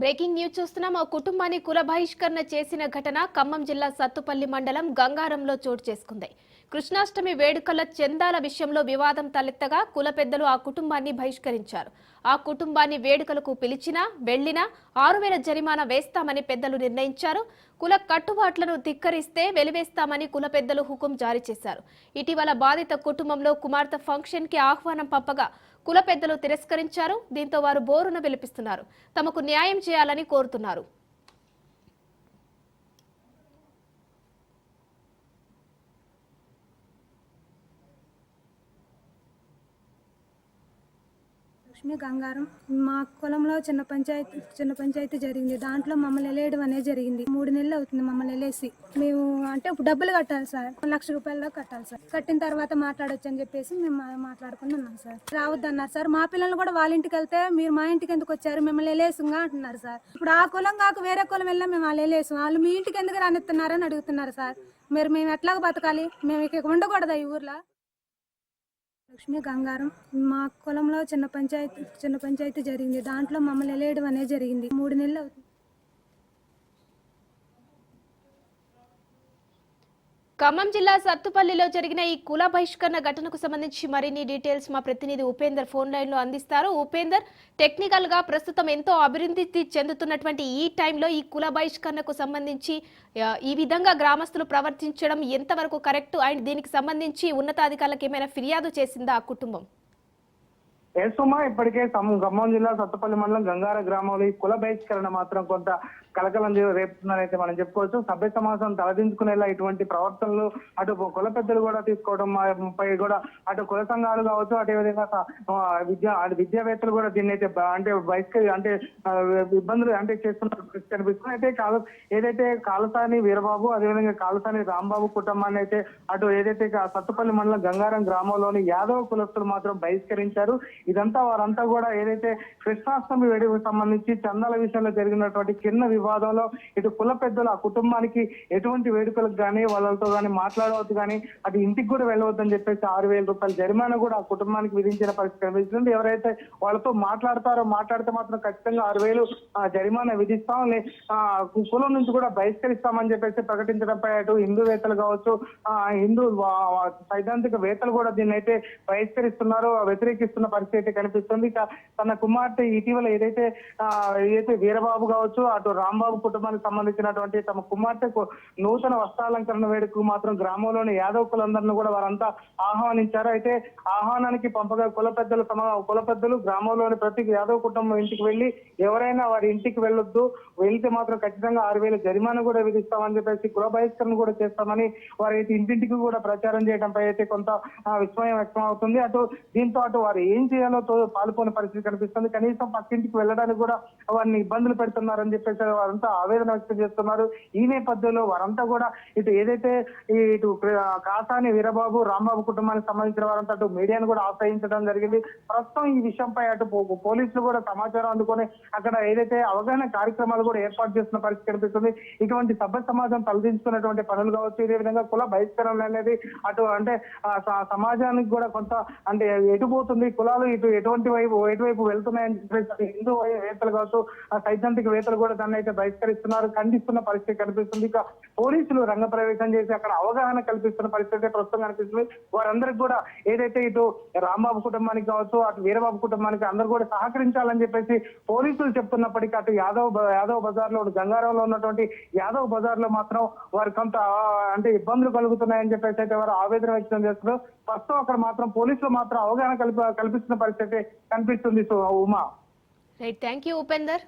Breaking news చూస్తున్నాం. ఓ కుటుంబాన్ని కుల బహిష్కరణ చేసిన ఘటన ఖమ్మం జిల్లా సత్తుపల్లి మండలం గంగారంలో చోటు చేసుకుంది. కృష్ణాష్టమి వేడుకల చందాల విషయంలో వివాదం తలెత్తగా కుల పెద్దలు ఆ కుటుంబాన్ని బహిష్కరించారు. ఆ కుటుంబాన్ని వేడుకలకు పిలిచినా వెళ్ళినా ఆరు వేల జరిమానా వేస్తామని పెద్దలు నిర్ణయించారు. కుల కట్టుబాట్లను ధిక్కరిస్తే వెలివేస్తామని కుల పెద్దలు హుకుం జారీ చేశారు. ఇటీవల బాధిత కుటుంబంలో కుమార్తె ఫంక్షన్కి ఆహ్వానం పంపగా కుల పెద్దలు తిరస్కరించారు. దీంతో వారు బోరున విలిపిస్తున్నారు. తమకు న్యాయం చేయాలని కోరుతున్నారు. లక్ష్మి గంగారం. మా కులంలో చిన్న పంచాయతీ చిన్న పంచాయతీ జరిగింది. దాంట్లో మమ్మల్ని వెళ్ళేయడం అనేది జరిగింది. మూడు నెలలు అవుతుంది మమ్మల్ని వెళ్ళేసి మేము అంటే ఇప్పుడు డబ్బులు కట్టాలి సార్. లక్ష రూపాయల్లో కట్టాలి సార్. కట్టిన తర్వాత మాట్లాడొచ్చు అని చెప్పేసి మేము మాట్లాడుకుంటున్నాం మాట్లాడుకుని ఉన్నాం సార్. రావద్దన్నారు సార్. మా పిల్లలు కూడా వాళ్ళ ఇంటికి వెళ్తే మీరు మా ఇంటికి ఎందుకు వచ్చారు? మిమ్మల్ని వెళ్ళేసుగా అంటున్నారు సార్. ఇప్పుడు ఆ కులం కాక వేరే కులం వెళ్ళా మేము వాళ్ళు వెళ్ళేసాం వాళ్ళు మీ ఇంటికి ఎందుకు రానిస్తున్నారని అడుగుతున్నారు సార్. మీరు మేము ఎట్లాగ బతకాలి? మేము ఇక ఉండకూడదా ఈ ఊర్లో? లక్ష్మి గంగారం. మా కులంలో చిన్న పంచాయతీ చిన్న పంచాయతీ జరిగింది. దాంట్లో మమ్మల్ని వెళ్ళేయడం అనేది జరిగింది. మూడు నెలలు ఖమ్మం జిల్లా సత్తుపల్లిలో జరిగిన ఈ కుల బహిష్కరణ ఘటనకు సంబంధించి మరిన్ని డీటెయిల్స్ మా ప్రతినిధి ఉపేందర్ ఫోన్ లైన్లో అందిస్తారు. ఉపేందర్ టెక్నికల్గా ప్రస్తుతం ఎంతో అభివృద్ధి చెందుతున్నటువంటి ఈ టైంలో ఈ కుల బహిష్కరణకు సంబంధించి ఈ విధంగా గ్రామస్తులు ప్రవర్తించడం ఎంతవరకు కరెక్ట్? అండ్ దీనికి సంబంధించి ఉన్నతాధికారులకు ఏమైనా ఫిర్యాదు చేసిందా ఆ కుటుంబం? ఏసుమా ఇప్పటికే ఖమ్మం జిల్లా సత్తపల్లి మండలం గంగార గ్రామంలో ఈ కుల బహిష్కరణ మాత్రం కొంత కలకలం రేపుతున్నారైతే మనం చెప్పుకోవచ్చు. సభ్య సమాజం తలదించుకునేలా ఇటువంటి ప్రవర్తనలు అటు కుల పెద్దలు కూడా తీసుకోవడం పై కూడా అటు కుల సంఘాలు కావచ్చు అదే విధంగా విద్యా అటు విద్యావేత్తలు కూడా దీన్ని అయితే అంటే బహిష్కరి అంటే ఇబ్బందులు అంటే చేస్తున్నారు. కనిపిస్తుంది అయితే కాలు ఏదైతే కాలసాని వీరబాబు అదేవిధంగా కాలసాని రాంబాబు కుటుంబాన్ని అయితే అటు ఏదైతే సత్తుపల్లి మండలం గంగారం గ్రామంలోని యాదవ కులస్తులు మాత్రం బహిష్కరించారు. ఇదంతా వారంతా కూడా ఏదైతే కృష్ణాష్టమి వేడుకకు సంబంధించి చందాల విషయంలో జరిగినటువంటి చిన్న వివాదంలో ఇటు కుల పెద్దలు ఆ కుటుంబానికి ఎటువంటి వేడుకలకు కానీ వాళ్ళతో కానీ మాట్లాడవద్దు కానీ అది ఇంటికి కూడా వెళ్ళవద్దని చెప్పేసి ఆరు వేల రూపాయల జరిమానా కూడా ఆ కుటుంబానికి విధించిన పరిస్థితి కనిపిస్తుంది. ఎవరైతే వాళ్ళతో మాట్లాడతారో మాట్లాడితే మాత్రం ఖచ్చితంగా ఆరు వేలు జరిమానా విధిస్తాం. కులం నుంచి కూడా బహిష్కరిస్తామని చెప్పేసి ప్రకటించడంపై అటు హిందూవేత్తలు కావచ్చు ఆ, హిందూ సైద్ధాంతిక వేత్తలు కూడా దీన్ని అయితే బహిష్కరిస్తున్నారు వ్యతిరేకిస్తున్న పరిస్థితి అయితే కనిపిస్తుంది. ఇక తన కుమార్తె ఇటీవల ఏదైతే ఏదైతే వీరబాబు కావచ్చు అటు రాంబాబు కుటుంబానికి సంబంధించినటువంటి తమ కుమార్తెకు నూతన వస్త్రాలంకరణ వేడుకు మాత్రం గ్రామంలోని యాదవ్ కులందరిని కూడా వారంతా ఆహ్వానించారు. అయితే ఆహ్వానానికి పంపగా కుల పెద్దలు తమ కుల పెద్దలు గ్రామంలోని ప్రతి యాదవ్ కుటుంబం ఇంటికి వెళ్ళి ఎవరైనా వారి ఇంటికి వెళ్ళొద్దు. వెళ్తే మాత్రం ఖచ్చితంగా ఆరు వేల జరిమానా కూడా విధిస్తామని చెప్పేసి కుల బహిష్కరణ కూడా చేస్తామని వారు అయితే ఇంటింటికి కూడా ప్రచారం చేయడంపై అయితే కొంత విస్మయం వ్యక్తం అవుతుంది. అటు దీంతో అటు వారు ఏం చేయాలో తో- పాల్పోని పరిస్థితి కనిపిస్తుంది. కనీసం పక్కింటికి వెళ్ళడానికి కూడా వారిని ఇబ్బందులు పెడుతున్నారని చెప్పేసి వారంతా ఆవేదన వ్యక్తం చేస్తున్నారు. ఈ నేపథ్యంలో వారంతా కూడా ఇటు ఏదైతే ఇటు కాసాని వీరబాబు రాంబాబు కుటుంబానికి సంబంధించిన వారంతా అటు మీడియాను కూడా ఆశ్రయించడం జరిగింది. ప్రస్తుతం ఈ విషయంపై అటు పో- పోలీసులు కూడా సమాచారం అందుకొని అక్కడ ఏదైతే అవగాహన కార్యక్రమాలు కూడా ఏర్పాటు చేస్తున్న పరిస్థితి కనిపిస్తుంది. ఇటువంటి సభ్య సమాజం తలదించుకున్నటువంటి పనులు కావచ్చు ఇదే విధంగా కుల బహిష్కరణ అనేది అటు అంటే సమాజానికి కూడా కొంత అంటే ఎటుపోతుంది కులాలు ఇటు ఎటువంటి వైపు ఎటువైపు వెళ్తున్నాయని చెప్పేసి హిందూ వేత్తలు కావచ్చు సైద్ధాంతిక వేత్తలు కూడా దాన్ని అయితే బహిష్కరిస్తున్నారు ఖండిస్తున్న పరిస్థితి కనిపిస్తుంది. ఇక పోలీసులు రంగ ప్రవేశం చేసి అక్కడ అవగాహన కల్పిస్తున్న పరిస్థితి ప్రస్తుతం కనిపిస్తుంది. వారందరికి కూడా ఏదైతే ఇటు రాంబాబు కుటుంబానికి కావచ్చు అటు వీరబాబు కుటుంబానికి అందరూ కూడా సహకరించాలని చెప్పేసి పోలీసులు చెప్తున్నప్పటికీ అటు యాదవ్ యాదవ్ బజార్లో గంగారంలో ఉన్నటువంటి యాదవ్ బజార్లో మాత్రం వారి కొంత అంటే ఇబ్బందులు కలుగుతున్నాయని చెప్పేసి అయితే వారు ఆవేదన వ్యక్తం చేస్తున్నారు. ప్రస్తుతం అక్కడ మాత్రం పోలీసులు మాత్రం అవగాహన కల్పి కల్పిస్తున్న పరిస్థితి కనిపిస్తుంది. So Uma. Right thank you Upender